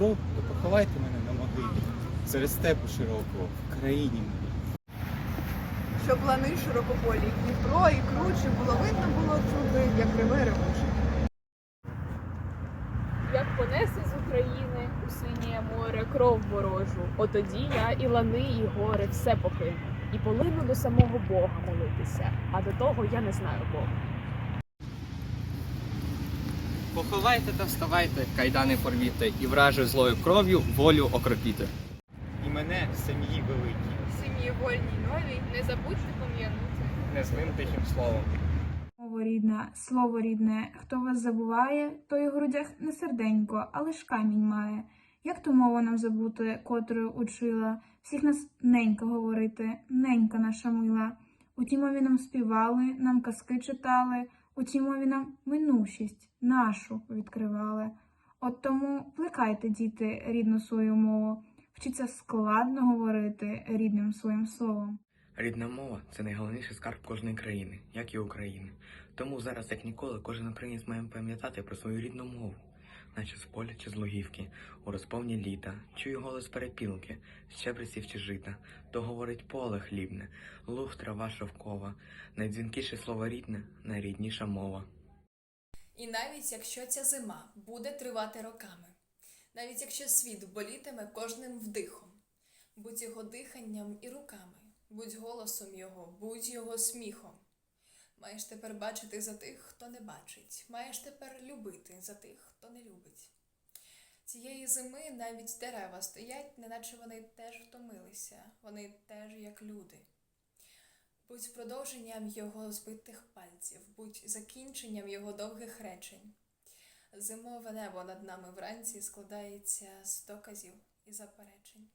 Як то поховайте мене на могилі серед степу широкого в країні. Щоб лани широкополі, і Дніпро, і круче було видно було чуди, як реве ревуше. Як понесе з України у синє море кров ворожу, отоді я і лани, і гори все покину, і полину до самого Бога молитися, а до того я не знаю Бога. Поховайте та вставайте, кайдани порвіте, і вражою злою кров'ю волю окропіте. І мене в сім'ї великій, Сім'ї вольній новій, не забудьте пом'янути. Не злим тихим словом. Мова рідна, слово рідне, хто вас забуває, той у грудях не серденько, а лиш камінь має. Як ту мову нам забути, котрою учила, всіх нас ненька говорити, ненька наша мила. У тій мові нам співали, нам казки читали, у цій мові нам минущість нашу відкривали. От тому плекайте, діти, рідну свою мову, вчіться складно говорити рідним своїм словом. Рідна мова це найголовніший скарб кожної країни, як і України. Тому зараз, як ніколи, кожен українець має пам'ятати про свою рідну мову, наче з поля чи з лугівки, у розповні літа, чую голос перепілки, щебреців чи жита, то говорить поле хлібне, луг трава шовкова, найдзвінкіше слово рідне, найрідніша мова. І навіть якщо ця зима буде тривати роками, навіть якщо світ болітиме кожним вдихом, будь його диханням і руками, будь голосом його, будь його сміхом. Маєш тепер бачити за тих, хто не бачить, маєш тепер любити за тих, хто не любить. Цієї зими навіть дерева стоять, неначе вони теж втомилися, вони теж як люди. Будь продовженням його збитих пальців, будь закінченням його довгих речень. Зимове небо над нами вранці складається з доказів і заперечень.